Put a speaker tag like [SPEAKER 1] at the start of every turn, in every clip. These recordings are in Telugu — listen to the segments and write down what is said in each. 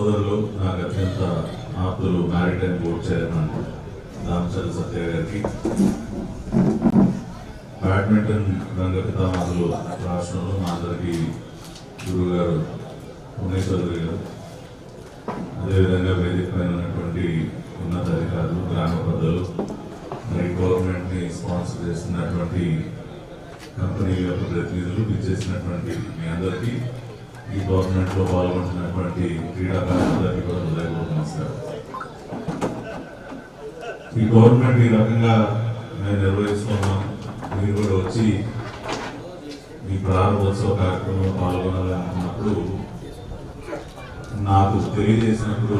[SPEAKER 1] సోదరులు నాకు అత్యంత ఆప్తులు maritime board chairman Ramachandra Satya గారికి బ్యాడ్మింటన్ రంగ పితామహులు రాష్ట్రంలో మా అందరికీ గురువు గారు పుణ్యేశ్వరి గారు అదేవిధంగా వేదిక పైన ఉన్నటువంటి ఉన్నతాధికారులు గ్రామ పెద్దలు మరి గవర్నమెంట్ని స్పాన్సర్ చేస్తున్నటువంటి కంపెనీల యొక్క ప్రతినిధులు ఇచ్చేసినటువంటి మీ అందరికీ ఈ గవర్నమెంట్లో పాల్గొంటున్నటువంటి క్రీడాకారులందరికీ కూడా హృదయపూర్వక నమస్కారం ఈ గవర్నమెంట్ ఈ రకంగా మేము నిర్వహిస్తున్నాం. మీరు కూడా వచ్చి ఈ ప్రారంభోత్సవ కార్యక్రమంలో పాల్గొనాలనుకున్నప్పుడు నాకు తెలియజేసినప్పుడు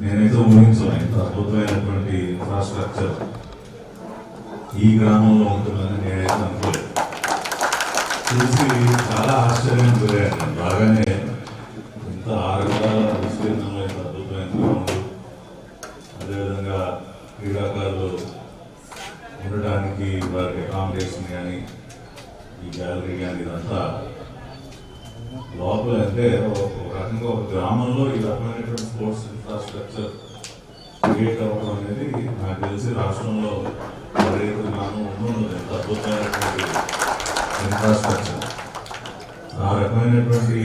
[SPEAKER 1] నేనైతే ఊహించాను ఇంత అద్భుతమైనటువంటి ఇన్ఫ్రాస్ట్రక్చర్ ఈ గ్రామంలో ఉంటుందని నేనైతే అనుకోలేదు. చూసి చాలా ఆశ్చర్యం అకామిడేషన్ కానీ ఈ గ్యాలరీ కానీ ఇదంతా లోపల అంటే ఒక రకంగా ఒక గ్రామంలో ఈ రకమైనటువంటి స్పోర్ట్స్ ఇన్ఫ్రాస్ట్రక్చర్ క్రియేట్ అవ్వడం అనేది నాకు తెలిసి రాష్ట్రంలో మరే ఉండదు ఎంత అద్భుతమైనటువంటి ఇన్ఫ్రాస్ట్రక్చర్ ఆ రకమైనటువంటి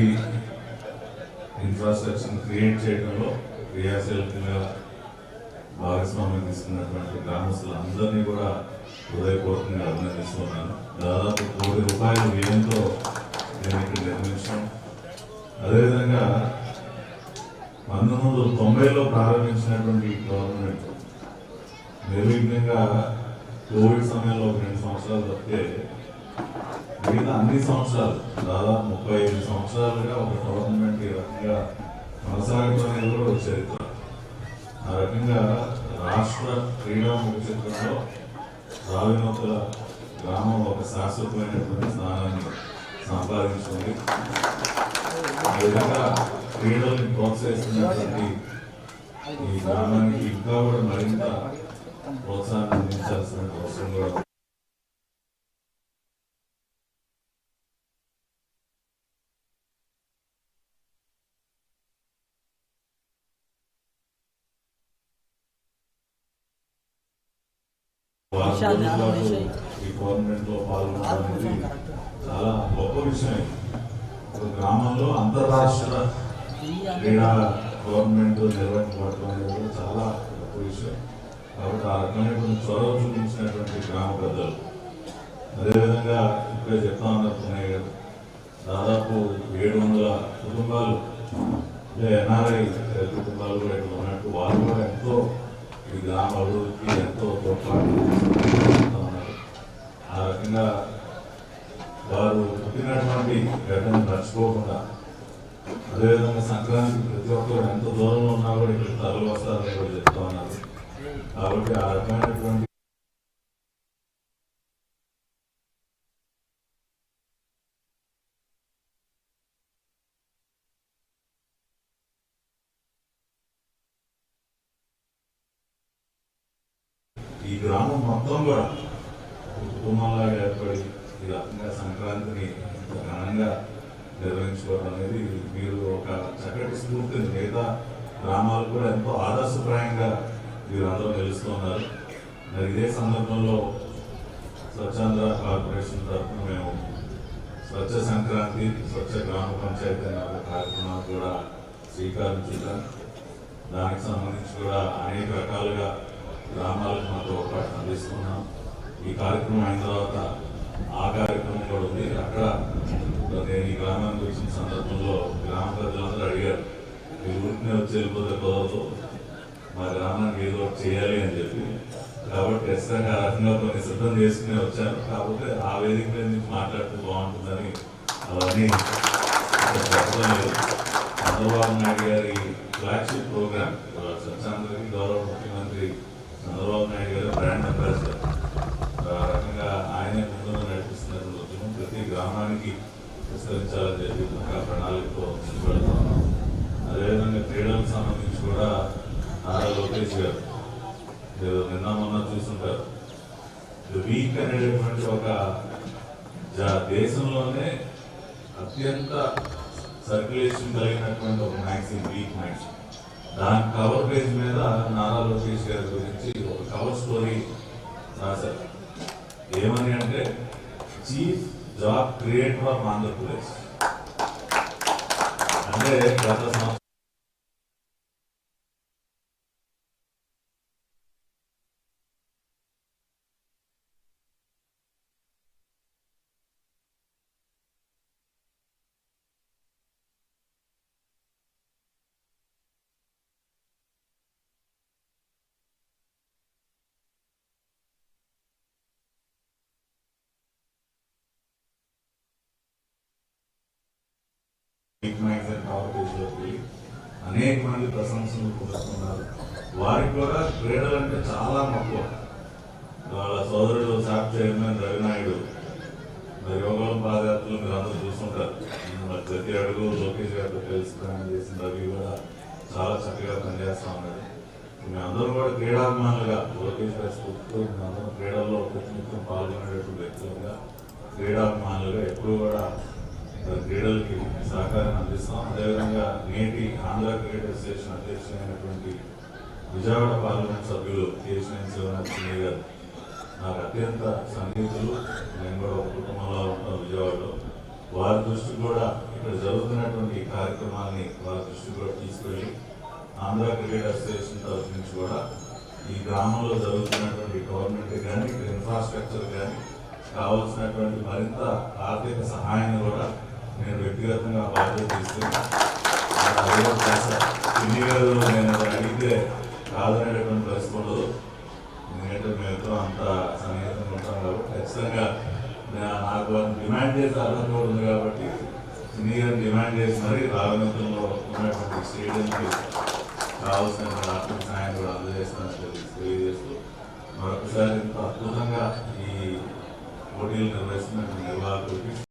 [SPEAKER 1] ఇన్ఫ్రాస్ట్రక్చర్ క్రియేట్ చేయడంలో క్రియాశీలకంగా భాగస్వామ్యం తీసుకున్నటువంటి గ్రామస్తులందరినీ కూడా హృదయపూర్వకంగా అభినందిస్తున్నాను. దాదాపు కోటి రూపాయల వ్యయంతో నేను ఇక్కడ నిర్మించాం. అదేవిధంగా పంతొమ్మిది వందల తొంభైలో ప్రారంభించినటువంటి ఈ గవర్నమెంట్ నిర్విఘ్నంగా కోవిడ్ సమయంలో ఒక రెండు సంవత్సరాలు తప్పితే మిగతా అన్ని సంవత్సరాలు దాదాపు ముప్పై ఐదు సంవత్సరాలుగా ఒక గవర్నమెంట్ ఈ రకంగా కొనసాగడం అనేది కూడా ఒక చరిత్ర. ఆ రకంగా రాష్ట్ర క్రీడా ముఖచిత్రంలో రావినోతుల గ్రామం ఒక శాశ్వతమైనటువంటి స్థానాన్ని సంపాదించుకుంది. ఆ విధంగా క్రీడల్ని ప్రోత్సహిస్తున్నటువంటి ఈ గ్రామానికి ఇంకా కూడా మరింత ప్రోత్సాహం అందించాల్సిన అవసరం కూడా ఈ గవర్నమెంట్లో పాల్గొనడం అనేది చాలా గొప్ప విషయం ఒక గ్రామంలో అంతర్రాష్ట్ర క్రీడా గవర్నమెంట్ నిర్వహించబడటం అనేది చాలా గొప్ప విషయం. కాబట్టి ఆ రకమైనటువంటి చొరవ చూపించినటువంటి గ్రామ పెద్దలు అదేవిధంగా ఇప్పుడే చెప్తా ఉన్నారు పునయ్య గారు దాదాపు ఏడు వందల కుటుంబాలు అంటే ఎన్ఆర్ఐ కుటుంబాలు కూడా ఇక్కడ ఉన్నట్టు వాళ్ళు కూడా ఎంతో ఈ గ్రామ అభివృద్ధికి ఎంతో తోడ్పాటు ఆ రకంగా వారు పుట్టినటువంటి గడ్డను మర్చిపోకుండా అదేవిధంగా సంక్రాంతి ప్రతి ఒక్కరు ఎంత దూరంలో ఉన్నా కూడా ఇక్కడ తరలి వస్తారని కూడా చెప్తా ఉన్నారు. కాబట్టి ఆ రకమైనటువంటి ఈ గ్రామం మొత్తం కూడా ఒక కుటుంబంలాగా ఏర్పడి ఈ రకంగా సంక్రాంతిని ఘనంగా నిర్వహించుకోవడం అనేది మీరు ఒక చక్కటి స్ఫూర్తిని మిగతా గ్రామాలు కూడా ఎంతో ఆదర్శప్రాయంగా మీరు అందరూ నిలుస్తున్నారు మరి ఇదే సందర్భంలో స్వచ్ఛాంధ్ర కార్పొరేషన్ తరఫున మేము స్వచ్ఛ సంక్రాంతి స్వచ్ఛ గ్రామ పంచాయతీ అనే ఒక కార్యక్రమాన్ని కూడా శ్రీకారం దానికి సంబంధించి కూడా అనేక రకాలుగా గ్రామాలకు మాతో అవకాశం అందిస్తున్నాం ఈ కార్యక్రమం అయిన తర్వాత ఆ కార్యక్రమం కూడా ఉంది. అక్కడ నేను ఈ గ్రామానికి వచ్చిన సందర్భంలో గ్రామ ప్రజలందరూ అడిగారు మీరు ఊరికి వచ్చి వెళ్ళిపోతే కుదరదు. మా గ్రామానికి ఏదో ఒకటి చేయాలి అని చెప్పి. కాబట్టి ఖచ్చితంగా ఆ రకంగా కొన్ని సిద్ధం చేసుకునే వచ్చాను. కాకపోతే ఆ వేదిక మీద నుంచి మాట్లాడితే బాగుంటుందని అవన్నీ ఇక్కడ చంద్రబాబు నాయుడు గారి ఫ్లాగ్షిప్ ప్రోగ్రామ్ స్వచ్ఛాంధ్రకి గౌరవ ముఖ్యమంత్రి చంద్రబాబు నాయుడు గారు బ్రాండ్ అంబాసిడర్. ఆ రకంగా ఆయనే ముందు నడిపిస్తున్నటువంటి ఉద్యమం ప్రతి గ్రామానికి విస్తరించాలని చెప్పి ఒక ప్రణాళికతో ముందుకు ఉన్నాం అదేవిధంగా క్రీడలకు సంబంధించి కూడా నారా లోకేష్ గారు ఏదో నిన్న మొన్న చూస్తుంటారు వీక్ అనేటటువంటి ఒక దేశంలోనే అత్యంత సర్క్యులేషన్ కలిగినటువంటి ఒక మ్యాగ్జిన్ వీక్ మ్యాగ్జిన్. దాని కవర్ పేజ్ మీద నారా లోకేష్ గారి గురించి ఒక కవర్ స్టోరీ రాశారు. ఏమని అంటే chief job create for Andhra Pradesh అంటే గత సంవత్సరం బిగ్ మ్యాగజైన్ కవర్ పేజ్లోకి వెళ్ళి అనేక మంది ప్రశంసలు పొందుతున్నారు. వారికి కూడా క్రీడలు అంటే చాలా మక్కువ. వాళ్ళ సోదరుడు సాఫ్ చైర్మన్ రవినాయుడు మరి యోగం పాదయాత్రలు మీరు అందరూ చూస్తుంటారు. ప్రతి అడుగు లోకేష్ గారితో కలిసి చేసిన రవి కూడా చాలా చక్కగా పనిచేస్తా ఉన్నాడు. మేము కూడా క్రీడాభిమానులుగా లోకేష్ గారి స్ఫూర్తితో మేము అందరం క్రీడల్లో ప్రతినిత్యం పాల్గొనేటువంటి వ్యక్తులుగా క్రీడాభిమానులుగా ఎప్పుడు కూడా క్రీడలకి సహకారం అందిస్తాం. అదేవిధంగా నేటి ఆంధ్ర క్రికెట్ అసోసియేషన్ అధ్యక్షులైనటువంటి విజయవాడ పార్లమెంట్ సభ్యులు కేశినేని శివనాథ్ గారు నాకు అత్యంత సన్నిహితులు నేను కూడా ఒక కుటుంబంలో ఉంటాం విజయవాడలో. వారి దృష్టికి కూడా ఇక్కడ జరుగుతున్నటువంటి కార్యక్రమాన్ని వారి దృష్టికి కూడా తీసుకెళ్ళి ఆంధ్ర క్రికెట్ అసోసియేషన్ తరఫు నుంచి కూడా ఈ గ్రామంలో జరుగుతున్నటువంటి గవర్నమెంట్ కానీ ఇక్కడ ఇన్ఫ్రాస్ట్రక్చర్ కానీ కావాల్సినటువంటి మరింత ఆర్థిక సహాయాన్ని కూడా నేను వ్యక్తిగతంగా బాధ్యత తీసుకున్నాను ఎన్నికల్లో నేను అడిగితే కాదనేటటువంటి పరిస్థితి ఉండదు. ఎందుకంటే మేమిద్దరం అంత సన్నిహితంగా ఉంటాం కాబట్టి ఖచ్చితంగా నాకు డిమాండ్ చేసే అర్థం కూడా ఉంది కాబట్టి చిన్ని డిమాండ్ చేసి మరి రాగనంతంలో ఉన్నటువంటి స్టేడియంకి కావాల్సిన ఆర్థిక సహాయం కూడా అందజేస్తానని తెలియజేస్తూ మరొకసారి ఇంత అద్భుతంగా ఈ పోటీలు నిర్వహిస్తున్న నిర్వాహకులకి